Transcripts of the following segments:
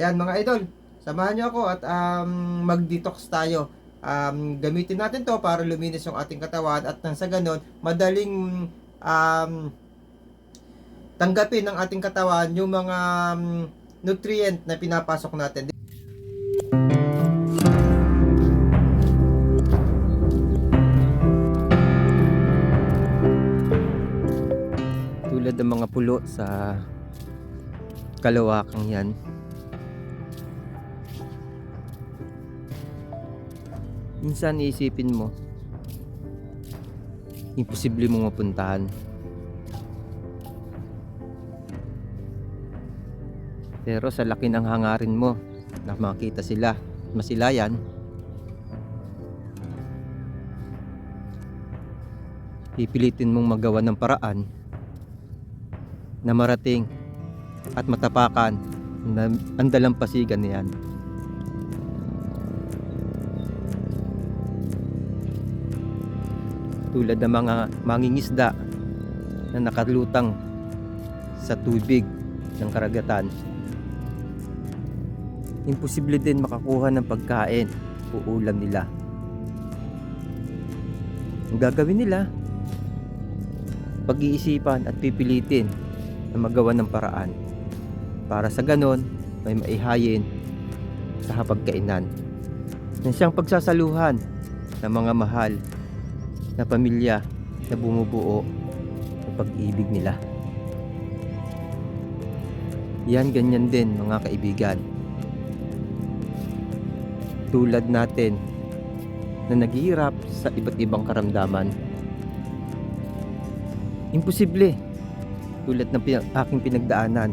Yan mga idol, samahan nyo ako at um, mag-detox tayo. Um, gamitin natin to para luminis yung ating katawan at nang sa ganon, madaling um, tanggapin ng ating katawan yung mga um, nutrient na pinapasok natin. Tulad ng mga pulo sa kalawakang yan. Minsan iisipin mo, imposible mong mapuntahan. Pero sa laki ng hangarin mo na makita sila, masilayan, pipilitin mong magawa ng paraan na marating at matapakan ang dalampasigan niyan. Tulad ng mga mangingisda na nakalutang sa tubig ng karagatan. Imposible din makakuha ng pagkain o ulam nila. Ang gagawin nila, pag-iisipan at pipilitin na magawa ng paraan para sa ganon may maihayin sa hapagkainan na siyang pagsasaluhan ng mga mahal na pamilya na bumubuo ng pag-ibig nila. Yan ganyan din mga kaibigan. Tulad natin na naghihirap sa iba't ibang karamdaman. Imposible. Tulad ng aking pinagdaanan.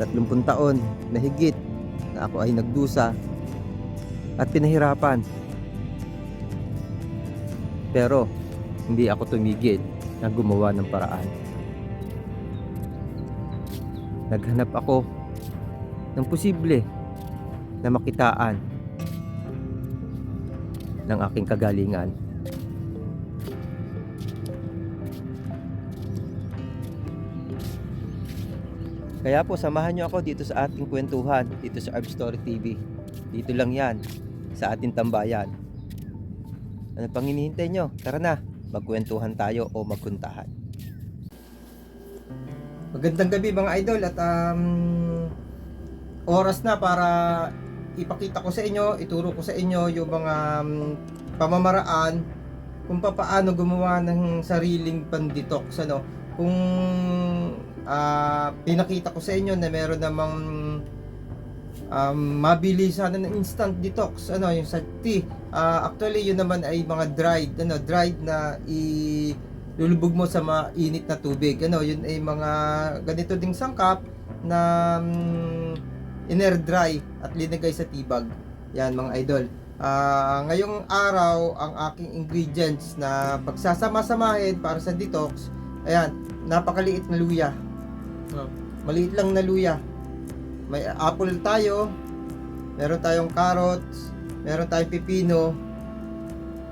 30 taon na higit na ako ay nagdusa at pinahirapan. Pero hindi ako tumigil na gumawa ng paraan. Naghanap ako ng posible na makitaan ng aking kagalingan. Kaya po samahan nyo ako dito sa ating kwentuhan, dito sa Arb Story TV. Dito lang yan, sa ating tambayan. Ano pang hinihintay nyo? Tara na, magkwentuhan tayo o magkuntahan. Magandang gabi mga idol at um, oras na para ipakita ko sa inyo, ituro ko sa inyo yung mga um, pamamaraan kung paano gumawa ng sariling pandetox ano kung ah, pinakita ko sa inyo na meron namang um, mabilisan na instant detox ano yung sa tea. Ah, actually yun naman ay mga dried ano dried na i lulubog mo sa mainit na tubig. Ano yun ay mga ganito ding sangkap na um, iner dry at linagay sa tibag yan mga idol. Ah, ngayong araw ang aking ingredients na pagsasama-samahin para sa detox ayan napakaliit na luya. Oh, maliit lang na luya may apple tayo meron tayong carrots meron tayong pipino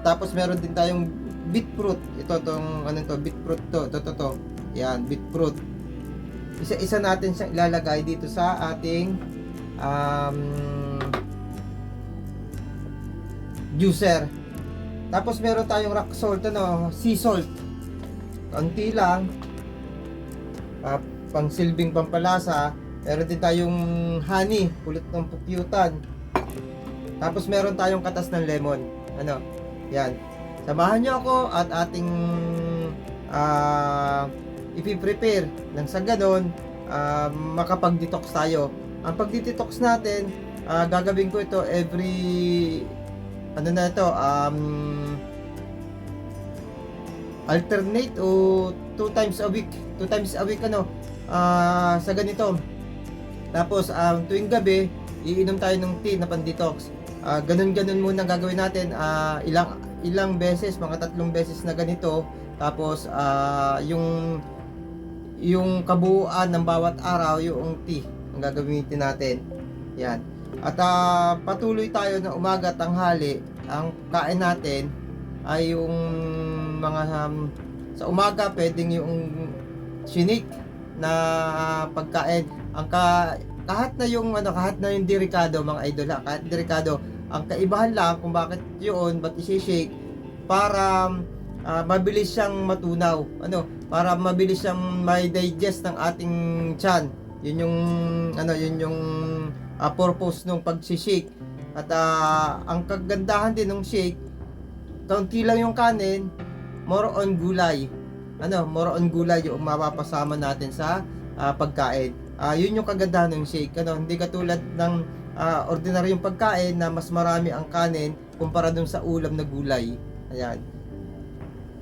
tapos meron din tayong beetroot. Ito tong ano to beetroot to to to, to. yan beetroot. Isa-isa natin siyang ilalagay dito sa ating um, juicer. Tapos meron tayong rock salt ano sea salt. Konti lang. Uh, pang silbing pampalasa meron din tayong honey pulot ng pukyutan tapos meron tayong katas ng lemon. Ano? Yan. Samahan nyo ako at ating ah ipiprepare nang sa ganon ah, makapag-detox tayo. Ang pag-detox natin, ah, gagawin ko ito every ano na ito, um, alternate o two times a week. Two times a week ano, ah, sa ganito. Tapos, um, tuwing gabi, iinom tayo ng tea na pan-detox. Ah, ganun-ganun muna gagawin natin. Ah, ilang ilang beses, mga tatlong beses na ganito. Tapos ah, yung yung kabuuan ng bawat araw, yung tea ang gagamitin natin. Yan. At ah, patuloy tayo na umaga tanghali. Ang kain natin ay yung mga um, sa umaga pwedeng yung sinik na pagkain. Ang ka kahit na yung ano, kahit na yung delikado mga idol ha, kahit delikado, ang kaibahan lang kung bakit yun, ba't isi-shake para ah, mabilis siyang matunaw. Ano, para mabilis siyang may digest ng ating tiyan. Yun yung ano, yun yung ah, purpose nung pag-shake. At ah, ang kagandahan din ng shake, kaunti lang yung kanin, more on gulay. Ano, more on gulay yung mapapasama natin sa ah, pagkain. Ah, yun yung kagandahan ng shake. Ano, hindi katulad ng ah, ordinaryong pagkain na mas marami ang kanin kumpara dun sa ulam na gulay. Ayan.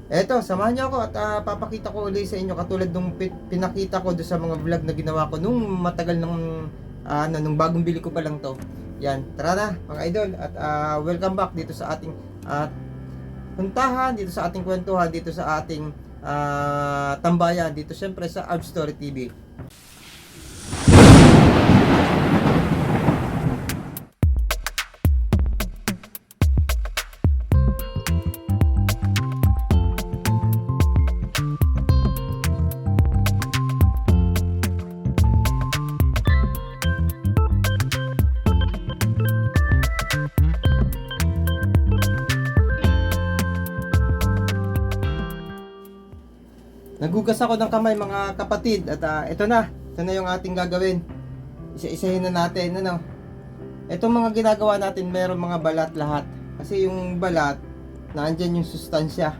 Eto, samahan niyo ako at ah, papakita ko ulit sa inyo katulad nung pi- pinakita ko doon sa mga vlog na ginawa ko nung matagal nung ah, ano, nung bagong bili ko pa lang to. Yan, tara na mga idol at ah, welcome back dito sa ating at puntahan dito sa ating kwentuhan dito sa ating ah, tambayan dito syempre sa Story TV. Nagugas ako ng kamay mga kapatid at ah, ito na. Ito na yung ating gagawin. Isa-isahin na natin ano. Itong mga ginagawa natin meron mga balat lahat. Kasi yung balat naandyan yung sustansya.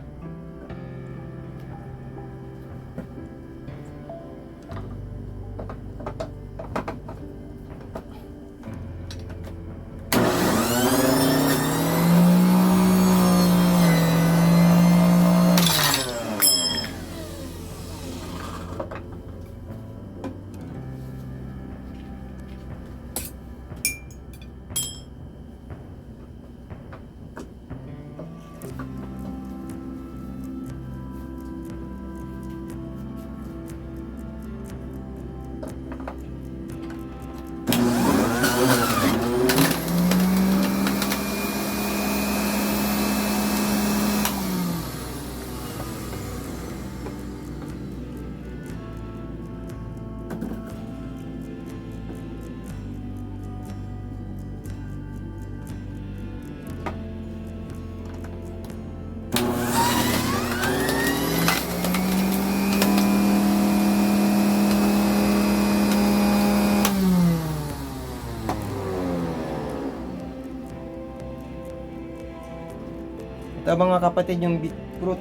Ito mga kapatid yung beetroot.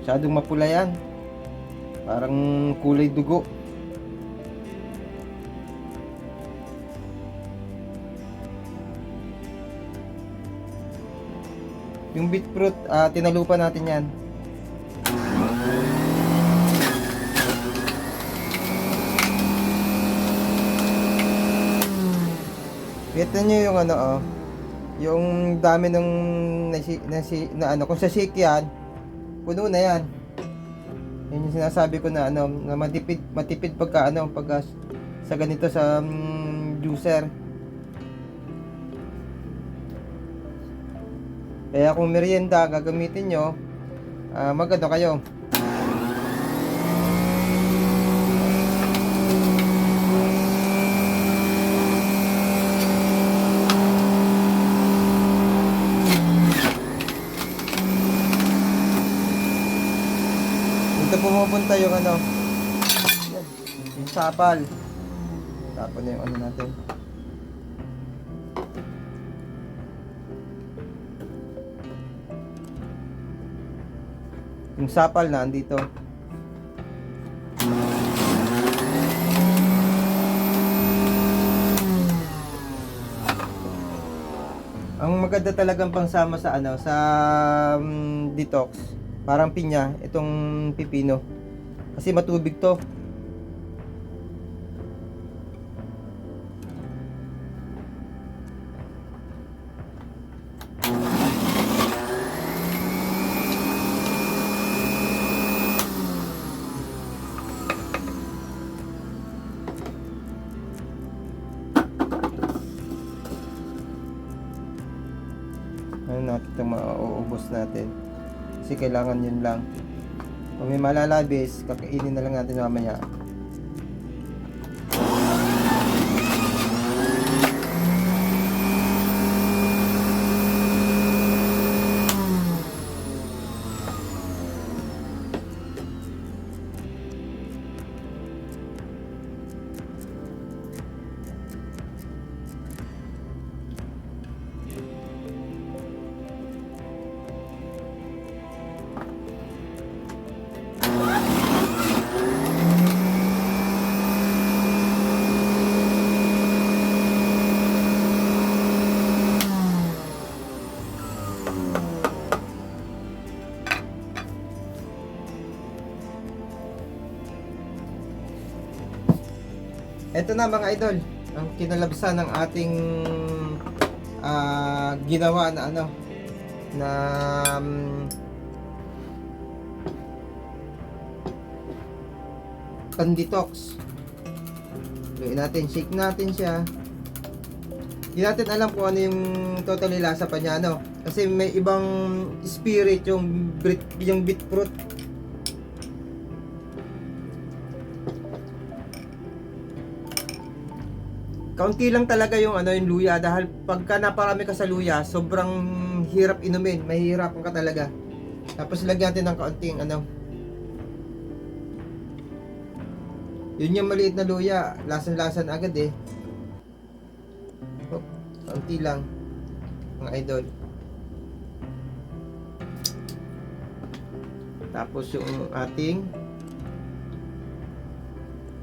Masyadong mapula yan. Parang kulay dugo. Yung beetroot, ah, tinalupan natin yan. Kita nyo yung ano oh. Yung dami ng nasi, nasi, na ano, kung sa shake yan, puno na yan. Yan yung sinasabi ko na ano, na matipid, matipid pagka ano, pagka sa ganito sa mm, juicer. Kaya kung merienda gagamitin nyo, ah, magano kayo. Dito pumupunta yung ano, yung sapal. Tapon na yung ano natin. Yung sapal na andito. Ang maganda talagang pangsama sa ano sa mm, detox, parang pinya, itong pipino. Kasi matubig 'to. ano natin itong mauubos natin kasi kailangan yun lang kung may malalabis kakainin na lang natin mamaya eto na mga idol, ang kinalabsan ng ating ah, ginawa na ano na um, pan-detox. Gawin natin, shake natin siya. Hindi natin alam kung ano yung totally lasa pa niya, ano. Kasi may ibang spirit yung bit, yung beetroot. Kaunti lang talaga yung ano yung luya dahil pagka naparami ka sa luya, sobrang hirap inumin, mahihirapan ka talaga. Tapos lagyan natin ng kaunting ano. Yun yung maliit na luya, lasan-lasan agad eh. Oh, kaunti lang mga idol. Tapos yung ating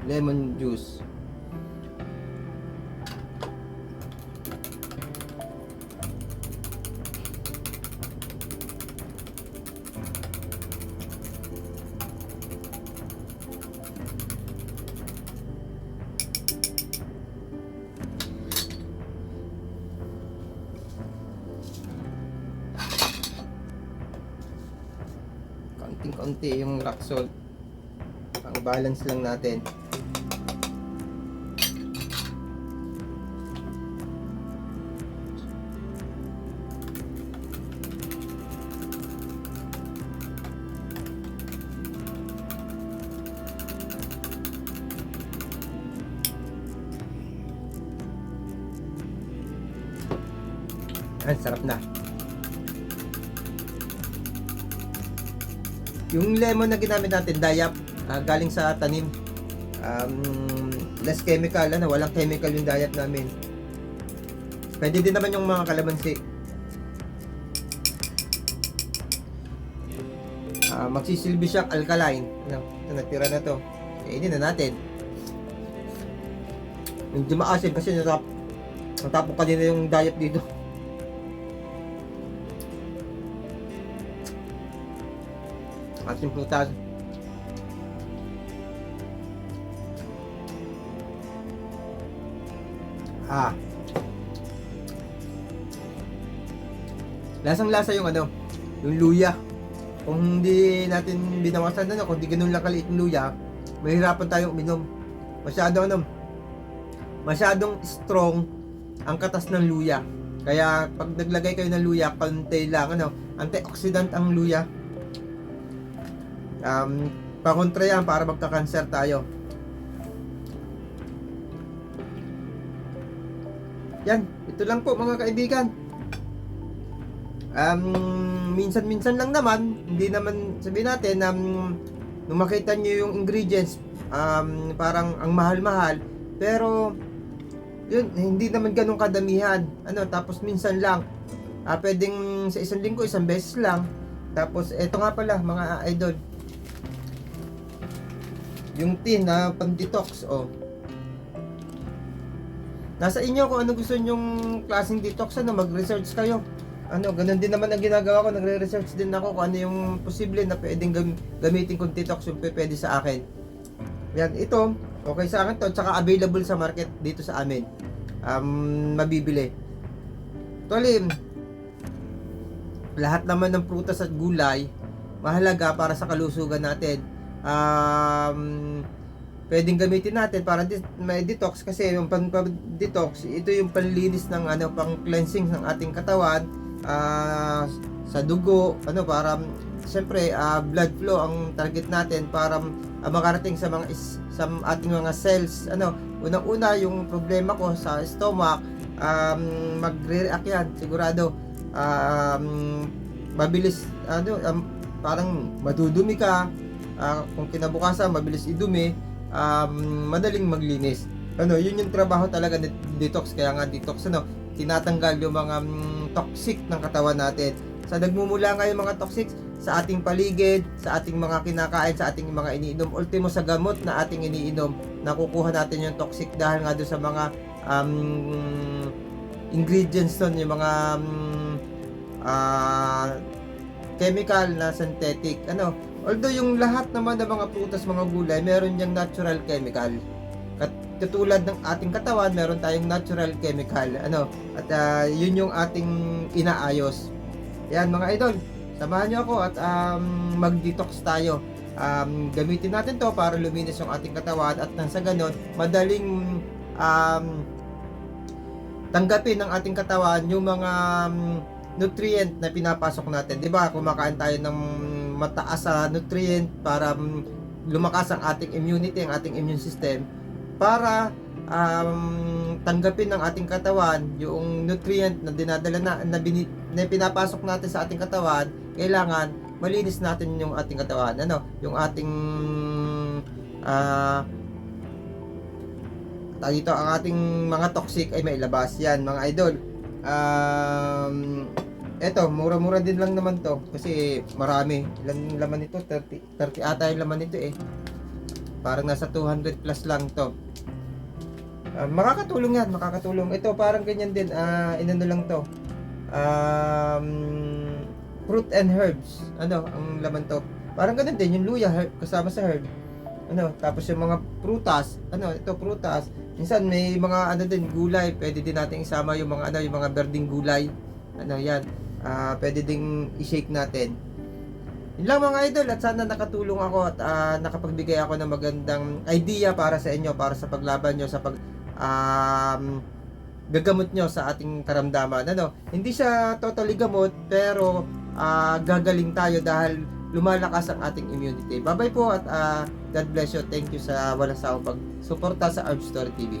lemon juice. Kaunting-kaunti yung rock salt. Pang balance lang natin. Lemon na ginamit natin, dayap, ah, galing sa tanim. Um, less chemical, ano, walang chemical yung dayap namin. Pwede din naman yung mga kalamansi. Ah, magsisilbi siya alkaline. Ano, ito, natira na to. Kainin na natin. Medyo maasim kasi natap natapok kanina yung dayap dito. Ating prutas. Ah. Lasang lasa yung ano, yung luya. Kung hindi natin binawasan ano, kung hindi ganun lang kaliit yung luya, mahirapan tayong uminom. Masyadong ano, masyadong strong ang katas ng luya. Kaya pag naglagay kayo ng luya, konti lang ano, antioxidant ang luya um, pakontra yan para magka-cancer tayo. Yan, ito lang po mga kaibigan. Um, minsan-minsan lang naman, hindi naman sabihin natin um, nung makita nyo yung ingredients, um, parang ang mahal-mahal, pero yun, hindi naman ganun kadamihan. Ano, tapos minsan lang, ah, pwedeng sa isang linggo, isang beses lang. Tapos, eto nga pala, mga idol, yung tin na pang-detox, oh. Nasa inyo kung ano gusto nyong klaseng detox, ano, mag-research kayo. Ano, ganun din naman ang ginagawa ko, nagre-research din ako kung ano yung posible na pwedeng gam- gamitin kong detox yung pwede sa akin. Yan, ito, okay sa akin to, tsaka available sa market dito sa amin. Um, mabibili. Tuloy, lahat naman ng prutas at gulay, mahalaga para sa kalusugan natin um, pwedeng gamitin natin para di, may detox kasi yung pan detox ito yung panlinis ng ano pang cleansing ng ating katawan ah, sa dugo ano para siyempre ah, blood flow ang target natin para ah, makarating sa mga is, sa ating mga cells. Ano unang-una yung problema ko sa stomach um, magre-react yan sigurado. Um, mabilis ano um, parang madudumi ka ah, kung kinabukasan mabilis idumi, um, madaling maglinis. Ano, yun yung trabaho talaga ng detox kaya nga detox ano, tinatanggal yung mga mm, toxic ng katawan natin. Sa nagmumula nga yung mga toxic sa ating paligid, sa ating mga kinakain, sa ating mga iniinom, ultimo sa gamot na ating iniinom, nakukuha natin yung toxic dahil nga doon sa mga um, ingredients nun, yung mga um, ah, chemical na synthetic. Ano, although yung lahat naman ng mga prutas, mga gulay, meron yung natural chemical. Kat, katulad ng ating katawan, meron tayong natural chemical. Ano? At ah, yun yung ating inaayos. Yan mga idol, samahan nyo ako at um, mag-detox tayo. Um, gamitin natin to para luminis yung ating katawan at nang sa ganun, madaling um, tanggapin ng ating katawan yung mga um, nutrient na pinapasok natin. 'Di ba? Kumakain tayo ng mataas sa nutrient para um, lumakas ang ating immunity, ang ating immune system para um, tanggapin ng ating katawan yung nutrient na dinadala na, na, bini, na pinapasok natin sa ating katawan, kailangan malinis natin yung ating katawan. Ano? Yung ating tawag dito, ang ating mga toxic ay mailabas. Yan, mga idol. Um, eto, mura-mura din lang naman to. Kasi marami. Ilan laman nito? 30, 30 ata yung laman nito eh. Parang nasa 200 plus lang to. Ah, makakatulong yan, makakatulong. Ito, parang ganyan din. ah inano lang to. Um, fruit and herbs. Ano, ang laman to. Parang ganun din, yung luya, herb, kasama sa herb. Ano, tapos yung mga prutas, ano, ito prutas. Minsan may mga ano din gulay, pwede din natin isama yung mga ano, yung mga berding gulay. Ano 'yan. Ah, pwede ding i-shake natin. Yun lang mga idol at sana nakatulong ako at ah, nakapagbigay ako ng magandang idea para sa inyo para sa paglaban nyo sa pag um, gagamot nyo sa ating karamdaman. Ano, hindi siya totally gamot pero ah, gagaling tayo dahil lumalakas ang ating immunity. Bye-bye po at ah, God bless you. Thank you sa walang sawang pagsuporta sa Herb Story TV.